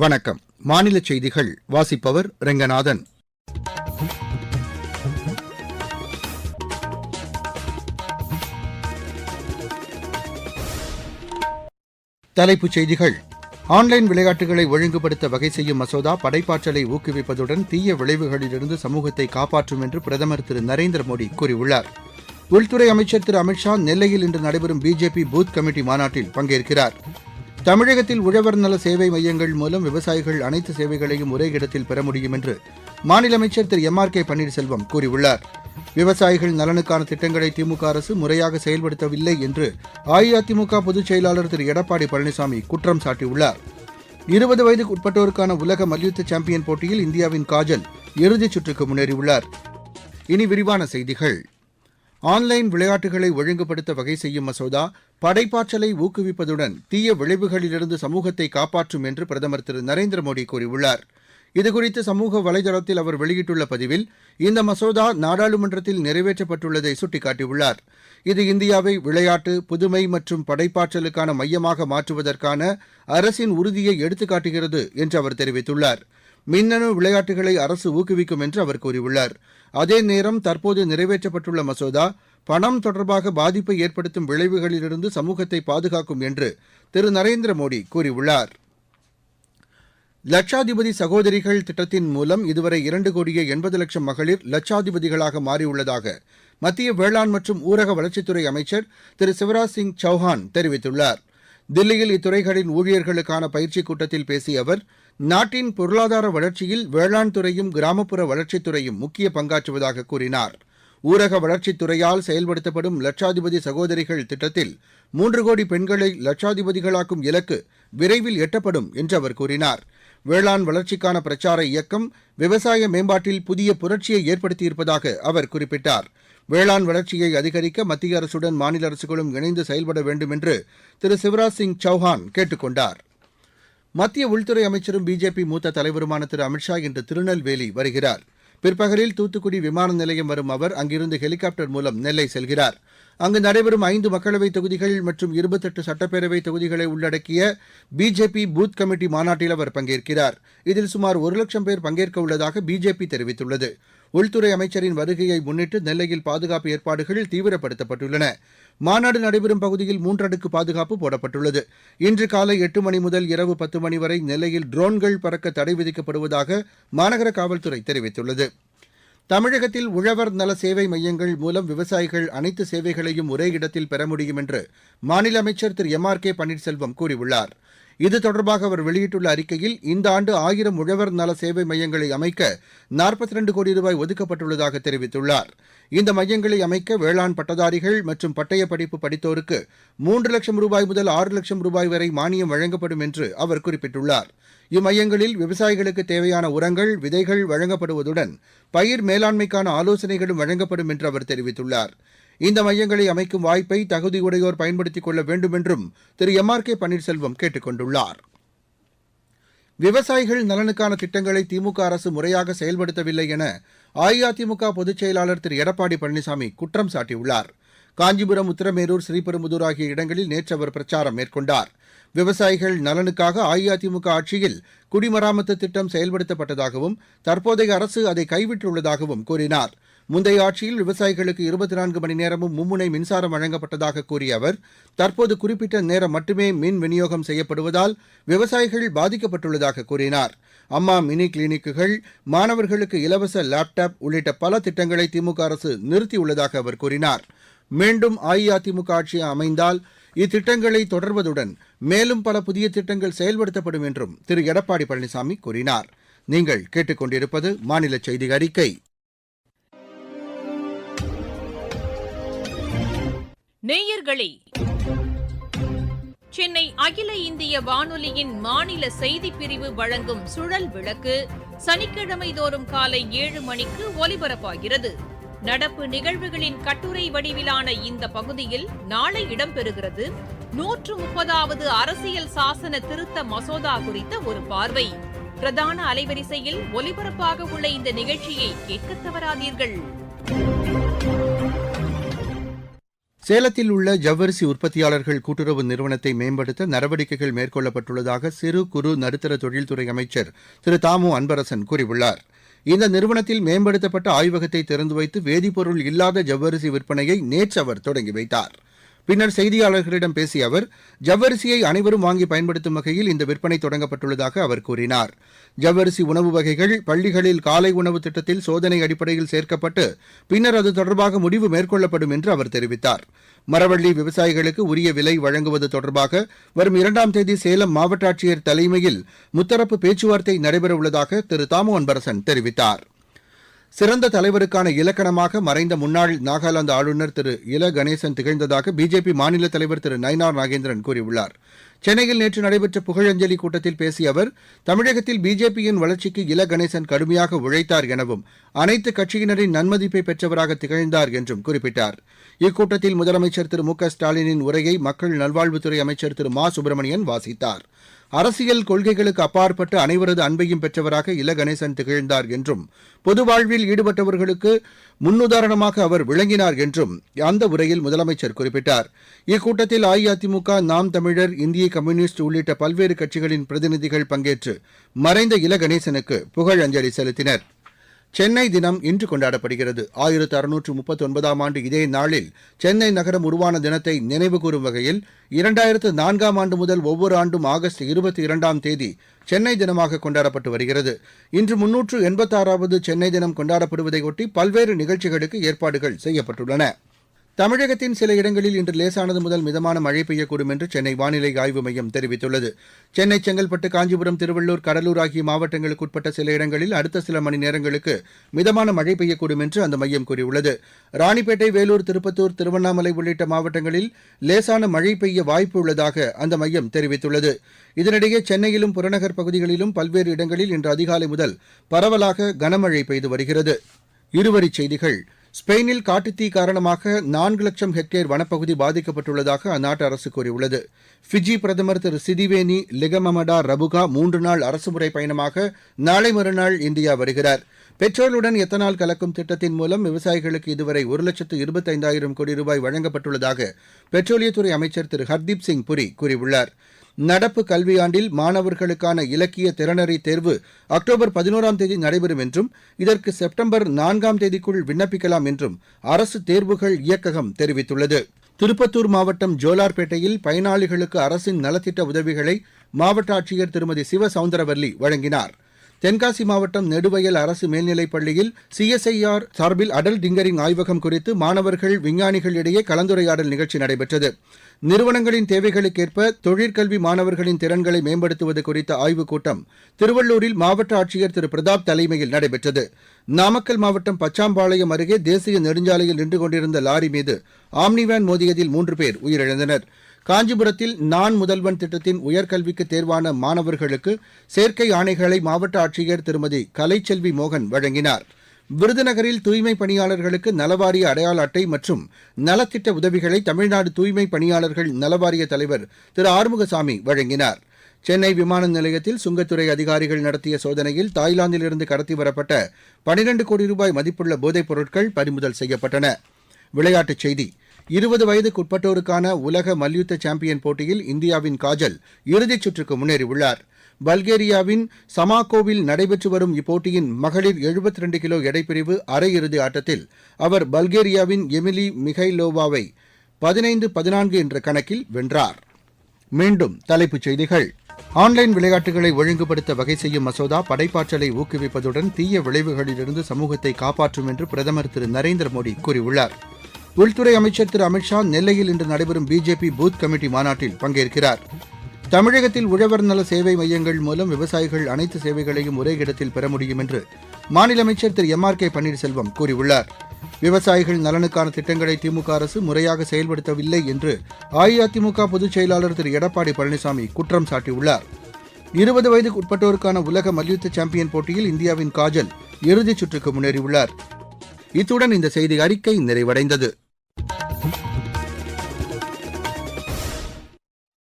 வணக்கம். மாநில செய்திகள் வாசிப்பவர் ரெங்கநாதன். தலைப்புச் செய்திகள். ஆன்லைன் விளையாட்டுகளை ஒழுங்குபடுத்த வகை செய்யும் மசோதா படைப்பாற்றலை ஊக்குவிப்பதுடன் தீய விளைவுகளிலிருந்து சமூகத்தை காப்பாற்றும் என்று பிரதமர் திரு நரேந்திர மோடி கூறியுள்ளார். உள்துறை அமைச்சர் திரு அமித்ஷா நெல்லையில் இன்று நடைபெறும் பிஜேபி பூத் கமிட்டி மாநாட்டில் பங்கேற்கிறார். தமிழகத்தில் உழவர் நல சேவை மையங்கள் மூலம் விவசாயிகள் அனைத்து சேவைகளையும் ஒரே இடத்தில் பெற முடியும் என்று மாநில அமைச்சர் Thiru M R K Panneerselvam கூறியுள்ளார். விவசாயிகள் நலனுக்கான திட்டங்களை திமுக அரசு முறையாக செயல்படுத்தவில்லை என்று அஇஅதிமுக பொதுச் செயலாளர் திரு எடப்பாடி பழனிசாமி குற்றம் சாட்டியுள்ளார். இருபது வயதுக்கு உட்பட்டோருக்கான உலக மல்யுத்த சாம்பியன் போட்டியில் இந்தியாவின் காஜல் இறுதிச் சுற்றுக்கு முன்னேறியுள்ளார். இனி விரிவான செய்திகள். ஆன்லைன் விளையாட்டுகளை ஒழுங்குபடுத்த வகை செய்யும் மசோதா படைப்பாற்றலை ஊக்குவிப்பதுடன் தீய விளைவுகளிலிருந்து சமூகத்தை காப்பாற்றும் என்று பிரதமர் திரு. நரேந்திர மோடி கூறியுள்ளார். இதுகுறித்து சமூக வலைதளத்தில் அவர் வெளியிட்டுள்ள பதிவில் இந்த மசோதா நாடாளுமன்றத்தில் நிறைவேற்றப்பட்டுள்ளதை சுட்டிக்காட்டியுள்ளார். இது இந்தியாவை விளையாட்டு புதுமை மற்றும் படைப்பாற்றலுக்கான மையமாக மாற்றுவதற்கான அரசின் உறுதியை எடுத்துக்காட்டுகிறது என்று அவர் தெரிவித்துள்ளார். மின்னணு விளையாட்டுகளை அரசு ஊக்குவிக்கும் என்று அவர் கூறியுள்ளார். அதே நேரம் தற்போது நிறைவேற்றப்பட்டுள்ள மசோதா பணம் தொடர்பாக பாதிப்பை ஏற்படுத்தும் விளைவுகளிலிருந்து சமூகத்தை பாதுகாக்கும் என்று திரு. நரேந்திர மோடி கூறியுள்ளார். லட்சாதிபதி சகோதரிகள் திட்டத்தின் மூலம் இதுவரை இரண்டு கோடியே எண்பது லட்சம் மகளிர் லட்சாதிபதிகளாக மாறியுள்ளதாக மத்திய வேளாண் மற்றும் ஊரக வளர்ச்சித்துறை அமைச்சர் திரு. சிவராஜ் சிங் சௌஹான் தெரிவித்துள்ளார். தில்லியில் இத்துறைகளின் ஊழியர்களுக்கான பயிற்சிக் கூட்டத்தில் பேசிய அவர் நாட்டின் பொருளாதார வளர்ச்சியில் வேளாண் துறையும் கிராமப்புற வளர்ச்சித்துறையும் முக்கிய பங்காற்றுவதாக கூறினார். ஊரக வளர்ச்சித் துறையால் செயல்படுத்தப்படும் லட்சாதிபதி சகோதரிகள் திட்டத்தில் மூன்று கோடி பெண்களை லட்சாதிபதிகளாக்கும் இலக்கு விரைவில் எட்டப்படும் என்று அவர் கூறினார். வேளாண் வளர்ச்சிக்கான பிரச்சார இயக்கம் விவசாய மேம்பாட்டில் புதிய புரட்சியை ஏற்படுத்தியிருப்பதாக அவர் குறிப்பிட்டார். வேளாண் வளர்ச்சியை அதிகரிக்க மத்திய அரசுடன் மாநில அரசுகளும் இணைந்து செயல்பட வேண்டும் என்று திரு சிவராஜ் சிங் சௌஹான் கேட்டுக் கொண்டார் மத்திய உள்துறை அமைச்சரும் பிஜேபி மூத்த தலைவருமான திரு அமித்ஷா இன்று திருநெல்வேலி வருகிறார். பிற்பகலில் தூத்துக்குடி விமான நிலையம் வரும் அவர் அங்கிருந்து ஹெலிகாப்டர் மூலம் நெல்லை செல்கிறார். அங்கு நடைபெறும் ஐந்து மக்களவைத் தொகுதிகள் மற்றும் இருபத்தெட்டு சட்டப்பேரவை தொகுதிகளை உள்ளடக்கிய பிஜேபி பூத் கமிட்டி மாநாட்டில் அவர் பங்கேற்கிறார். இதில் சுமார் ஒரு லட்சம் பேர் பங்கேற்க உள்ளதாக பிஜேபி தெரிவித்துள்ளது. உள்துறை அமைச்சரின் வருகையை முன்னிட்டு நெல்லையில் பாதுகாப்பு ஏற்பாடுகள் தீவிரப்படுத்தப்பட்டுள்ளன. மாநாடு நடைபெறும் பகுதியில் மூன்றடுக்கு பாதுகாப்பு போடப்பட்டுள்ளது. இன்று காலை எட்டு மணி முதல் இரவு பத்து மணி வரை நெல்லையில் ட்ரோன்கள் பறக்க தடை விதிக்கப்படுவதாக மாநகர காவல்துறை தெரிவித்துள்ளது. தமிழகத்தில் உழவர் நல சேவை மையங்கள் மூலம் விவசாயிகள் அனைத்து சேவைகளையும் ஒரே இடத்தில் பெற முடியும் என்று மாநில அமைச்சர் Thiru M R K Panneerselvam கூறியுள்ளார். இது தொடர்பாக அவர் வெளியிட்டுள்ள அறிக்கையில் இந்த ஆண்டு ஆயிரம் உழவர் நல சேவை மையங்களை அமைக்க நாற்பத்தி ரெண்டு கோடி ரூபாய் ஒதுக்கப்பட்டுள்ளதாக தெரிவித்துள்ளார். இந்த மையங்களை அமைக்க வேளாண் பட்டதாரிகள் மற்றும் பட்டய படிப்பு படித்தோருக்கு மூன்று லட்சம் ரூபாய் முதல் ஆறு லட்சம் ரூபாய் வரை மானியம் வழங்கப்படும் என்று அவர் குறிப்பிட்டுள்ளார். இம்மையங்களில் விவசாயிகளுக்கு தேவையான உரங்கள் விதைகள் வழங்கப்படுவதுடன் பயிர் மேலாண்மைக்கான ஆலோசனைகளும் வழங்கப்படும் என்று அவர் தெரிவித்துள்ளார். இந்த மையங்களை அமைக்கும் வாய்ப்பை தகுதியுடையோர் பயன்படுத்திக் கொள்ள வேண்டும் என்றும் Thiru M R K Panneerselvam கேட்டுக் கொண்டுள்ளார். விவசாயிகள் நலனுக்கான திட்டங்களை திமுக அரசு முறையாக செயல்படுத்தவில்லை என அஇஅதிமுக பொதுச் செயலாளர் திரு எடப்பாடி பழனிசாமி குற்றம் சாட்டியுள்ளார். காஞ்சிபுரம் உத்தரமேரூர் ஸ்ரீபெரும்புதூர் ஆகிய இடங்களில் நேற்று அவர் பிரச்சாரம் மேற்கொண்டார். விவசாயிகள் நலனுக்காக அஇஅதிமுக ஆட்சியில் குடிமராமத்து திட்டம் செயல்படுத்தப்பட்டதாகவும் தற்போதைய அரசு அதை கைவிட்டுள்ளதாகவும் கூறினார். முந்தைய ஆட்சியில் விவசாயிகளுக்கு இருபத்தி நான்கு மணி நேரமும் மும்முனை மின்சாரம் வழங்கப்பட்டதாக கூறிய அவர் தற்போது குறிப்பிட்ட நேரம் மட்டுமே மின் விநியோகம் செய்யப்படுவதால் விவசாயிகள் பாதிக்கப்பட்டுள்ளதாக கூறினார். அம்மா மினி கிளினிக்குகள் மாணவர்களுக்கு இலவச லேப்டாப் உள்ளிட்ட பல திட்டங்களை திமுக அரசு நிறுத்தியுள்ளதாக அவர் கூறினார். மீண்டும் அஇஅதிமுக ஆட்சி அமைந்தால் இத்திட்டங்களை தொடர்வதுடன் மேலும் பல புதிய திட்டங்கள் செயல்படுத்தப்படும் என்றும் திரு. எடப்பாடி பழனிசாமி கூறினார். நீங்கள் கேட்டுக்கொண்டிருப்பது மாநில செய்தி அறிக்கை. நேயர்களே சென்னை அகில இந்திய வானொலியின் மாநில செய்திப் பிரிவு வழங்கும் சுழல் விளக்கு சனிக்கிழமை தோறும் காலை ஏழு மணிக்கு ஒலிபரப்பாகிறது. நடப்பு நிகழ்வுகளின் கட்டுரை வடிவிலான இந்த பகுதியில் நாளை இடம்பெறுகிறது. நூற்று முப்பதாவது அரசியல் சாசன திருத்த மசோதா குறித்த ஒரு பார்வை. பிரதான அலைவரிசையில் ஒலிபரப்பாக உள்ள இந்த நிகழ்ச்சியை கேட்க தவறாதீர்கள். சேலத்தில் உள்ள ஜவ்வரிசி உற்பத்தியாளர்கள் கூட்டுறவு நிறுவனத்தை மேம்படுத்த நடவடிக்கைகள் மேற்கொள்ளப்பட்டுள்ளதாக சிறு குறு நடுத்தர தொழில்துறை அமைச்சர் திரு தாமு அன்பரசன் கூறியுள்ளார். இந்த நிறுவனத்தில் மேம்படுத்தப்பட்ட ஆய்வகத்தை திறந்து வைத்து வேதிப்பொருள் இல்லாத ஜவ்வரிசி விற்பனையை நேற்று அவர் தொடங்கி வைத்தார். பின்னர் செய்தியாளர்களிடம் பேசிய அவர் ஜவ்வரிசியை அனைவரும் வாங்கி பயன்படுத்தும் வகையில் இந்த விற்பனை தொடங்கப்பட்டுள்ளதாக அவர் கூறினார். ஜவ்வரிசி உணவு வகைகள் பள்ளிகளில் காலை உணவு திட்டத்தில் சோதனை அடிப்படையில் சேர்க்கப்பட்டு பின்னர் அது தொடர்பாக முடிவு மேற்கொள்ளப்படும் என்று அவர் தெரிவித்தார். மரவள்ளி விவசாயிகளுக்கு உரிய விலை வழங்குவது தொடர்பாக வரும் இரண்டாம் தேதி சேலம் மாவட்ட ஆட்சியர் தலைமையில் முத்தரப்பு பேச்சுவார்த்தை நடைபெறவுள்ளதாக திரு. தாமு அன்பரசன் தெரிவித்தார். சிறந்த தலைவருக்கான இலக்கணமாக மறைந்த முன்னாள் நாகாலாந்து ஆளுநர் திரு இல கணேசன் திகழ்ந்ததாக பிஜேபி மாநில தலைவர் திரு நயினார் நாகேந்திரன் கூறியுள்ளார். சென்னையில் நேற்று நடைபெற்ற புகழஞ்சலி கூட்டத்தில் பேசிய அவர் தமிழகத்தில் பிஜேபியின் வளர்ச்சிக்கு இல கணேசன் கடுமையாக உழைத்தார் எனவும் அனைத்து கட்சியினரின் நன்மதிப்பை பெற்றவராக திகழ்ந்தார் என்றும் குறிப்பிட்டார். இக்கூட்டத்தில் முதலமைச்சர் திரு மு க ஸ்டாலினின் உரையை மக்கள் நல்வாழ்வுத்துறை அமைச்சர் திரு மா சுப்பிரமணியன் வாசித்தார். அரசியல் கொள்கைகளுக்கு அப்பாற்பட்டு அனைவரது அன்பையும் பெற்றவராக இல கணேசன் திகழ்ந்தார் என்றும் பொது வாழ்வில் ஈடுபட்டவர்களுக்கு முன்னுதாரணமாக அவர் விளங்கினார் என்றும் அந்த உரையில் முதலமைச்சர் குறிப்பிட்டார். இக்கூட்டத்தில் அஇஅதிமுக நாம் தமிழர் இந்திய கம்யூனிஸ்ட் உள்ளிட்ட பல்வேறு கட்சிகளின் பிரதிநிதிகள் பங்கேற்று மறைந்த இல கணேசனுக்கு புகழஞ்சலி செலுத்தினர். சென்னை தினம் இன்று கொண்டாடப்படுகிறது. ஆயிரத்து அறுநூற்று முப்பத்தொன்பதாம் ஆண்டு இதே நாளில் சென்னை நகரம் உருவான தினத்தை நினைவுகூரும் வகையில் இரண்டாயிரத்து நான்காம் ஆண்டு முதல் ஒவ்வொரு ஆண்டும் ஆகஸ்ட் இருபத்தி இரண்டாம் தேதி சென்னை தினமாக கொண்டாடப்பட்டு வருகிறது. இன்று முன்னூற்று எண்பத்தாறாவது சென்னை தினம் கொண்டாடப்படுவதையொட்டி பல்வேறு நிகழ்ச்சிகளுக்கு ஏற்பாடுகள் செய்யப்பட்டுள்ளன. தமிழகத்தின் சில இடங்களில் இன்று லேசானது முதல் மிதமான மழை பெய்யக்கூடும் என்று சென்னை வானிலை ஆய்வு மையம் தெரிவித்துள்ளது. சென்னை செங்கல்பட்டு காஞ்சிபுரம் திருவள்ளூர் கடலூர் ஆகிய மாவட்டங்களுக்கு உட்பட்ட சில இடங்களில் அடுத்த சில மணி நேரங்களுக்கு மிதமான மழை பெய்யக்கூடும் என்று அந்த மையம் கூறியுள்ளது. ராணிப்பேட்டை வேலூர் திருப்பத்தூர் திருவண்ணாமலை உள்ளிட்ட மாவட்டங்களில் லேசான மழை பெய்ய வாய்ப்பு உள்ளதாக அந்த மையம் தெரிவித்துள்ளது. இதனிடையே சென்னையிலும் புறநகர் பகுதிகளிலும் பல்வேறு இடங்களில் இன்று அதிகாலை முதல் பரவலாக கனமழை பெய்து வருகிறது. இருவரிச் செய்திகள். ஸ்பெயினில் காட்டுத்தீ காரணமாக நான்கு லட்சம் ஹெக்டேர் வனப்பகுதி பாதிக்கப்பட்டுள்ளதாக அந்நாட்டு அரசு கூறியுள்ளது. ஃபிஜி பிரதமர் திரு சிதிவேனி லிகமமடா ரபுகா மூன்று நாள் அரசுமுறை பயணமாக நாளை மறுநாள் இந்தியா வருகிறார். பெட்ரோலுடன் எத்தனால் கலக்கும் திட்டத்தின் மூலம் விவசாயிகளுக்கு இதுவரை ஒரு லட்சத்து இருபத்தைந்தாயிரம் கோடி ரூபாய் வழங்கப்பட்டுள்ளதாக பெட்ரோலியத்துறை அமைச்சர் திரு ஹர்தீப் சிங் புரி கூறியுள்ளார். நடப்பு கல்வியாண்டில் மாணவர்களுக்கான இலக்கிய திறனறி தேர்வு அக்டோபர் பதினோராம் தேதி நடைபெறும் என்றும் இதற்கு செப்டம்பர் நான்காம் தேதிக்குள் விண்ணப்பிக்கலாம் என்றும் அரசு தேர்வுகள் இயக்ககம் தெரிவித்துள்ளது. திருப்பத்தூர் மாவட்டம் ஜோலார்பேட்டையில் பயனாளிகளுக்கு அரசின் நலத்திட்ட உதவிகளை மாவட்ட ஆட்சியர் திருமதி சிவ சவுந்தரவல்லி வழங்கினார். தென்காசி மாவட்டம் நெடுவயல் அரசு மேல்நிலைப் பள்ளியில் சிஎஸ்ஐஆர் சார்பில் அடல் டிங்கரிங் ஆய்வகம் குறித்து மாணவர்கள் விஞ்ஞானிகளிடையே கலந்துரையாடல் நிகழ்ச்சி நடைபெற்றது. நிறுவனங்களின் தேவைகளுக்கேற்ப தொழிற்கல்வி மாணவர்களின் திறன்களை மேம்படுத்துவது குறித்த ஆய்வுக் கூட்டம் திருவள்ளூரில் மாவட்ட ஆட்சியர் திரு. பிரதாப் தலைமையில் நடைபெற்றது. நாமக்கல் மாவட்டம் பச்சாம்பாளையம் அருகே தேசிய நெடுஞ்சாலையில் நின்று கொண்டிருந்த லாரி மீது ஆம்னிவேன் மோதியதில் மூன்று பேர் உயிரிழந்தனர். காஞ்சிபுரத்தில் நான் முதல்வன் திட்டத்தின் உயர்கல்விக்கு தேர்வான மாணவர்களுக்கு சேர்க்கை ஆணைகளை மாவட்ட ஆட்சியர் திருமதி கலைச்செல்வி மோகன் வழங்கினார். விருதுநகரில் தூய்மை பணியாளர்களுக்கு நலவாரிய அடையாள அட்டை மற்றும் நலத்திட்ட உதவிகளை தமிழ்நாடு தூய்மை பணியாளர்கள் நலவாரிய தலைவர் திரு ஆறுமுகசாமி வழங்கினார். சென்னை விமான நிலையத்தில் சுங்கத்துறை அதிகாரிகள் நடத்திய சோதனையில் தாய்லாந்திலிருந்து கடத்தி வரப்பட்ட பனிரண்டு கோடி ரூபாய் மதிப்புள்ள போதைப் பொருட்கள் பறிமுதல் செய்யப்பட்டன. விளையாட்டுச் செய்தி. இருபது வயதுக்குட்பட்டோருக்கான உலக மல்யுத்த சாம்பியன் போட்டியில் இந்தியாவின் காஜல் இறுதிச் சுற்றுக்கு முன்னேறியுள்ளார். பல்கேரியாவின் சமாகோவில் நடைபெற்று வரும் இப்போட்டியின் மகளிர் 72 ரெண்டு கிலோ எடைப்பிரிவு அரையிறுதி ஆட்டத்தில் அவர் பல்கேரியாவின் எமிலி மிகைலோவாவை பதினைந்து பதினான்கு என்ற கணக்கில் வென்றார். மீண்டும் தலைப்புச் செய்திகள். ஆன்லைன் விளையாட்டுகளை ஒழுங்குபடுத்த வகை செய்யும் மசோதா படைப்பாற்றலை ஊக்குவிப்பதுடன் தீய விளைவுகளிலிருந்து சமூகத்தை காப்பாற்றும் என்று பிரதமர் திரு நரேந்திர மோடி கூறியுள்ளார். உள்துறை அமைச்சர் திரு அமித்ஷா நெல்லையில் இன்று நடைபெறும் பிஜேபி பூத் கமிட்டி மாநாட்டில் பங்கேற்கிறார். தமிழகத்தில் உழவர் நல சேவை மையங்கள் மூலம் விவசாயிகள் அனைத்து சேவைகளையும் ஒரே இடத்தில் பெற முடியும் என்று மாநில அமைச்சர் Thiru M R K Panneerselvam கூறியுள்ளார். விவசாயிகள் நலனுக்கான திட்டங்களை திமுக அரசு முறையாக செயல்படுத்தவில்லை என்று அஇஅதிமுக பொதுச் செயலாளர் திரு எடப்பாடி பழனிசாமி குற்றம் சாட்டியுள்ளார். இருபது வயதுக்கு உட்பட்டோருக்கான உலக மல்யுத்த சாம்பியன் போட்டியில் இந்தியாவின் காஜல் இறுதிச் சுற்றுக்கு முன்னேறியுள்ளார். இத்துடன் இந்த செய்தி அறிக்கை நிறைவடைந்தது.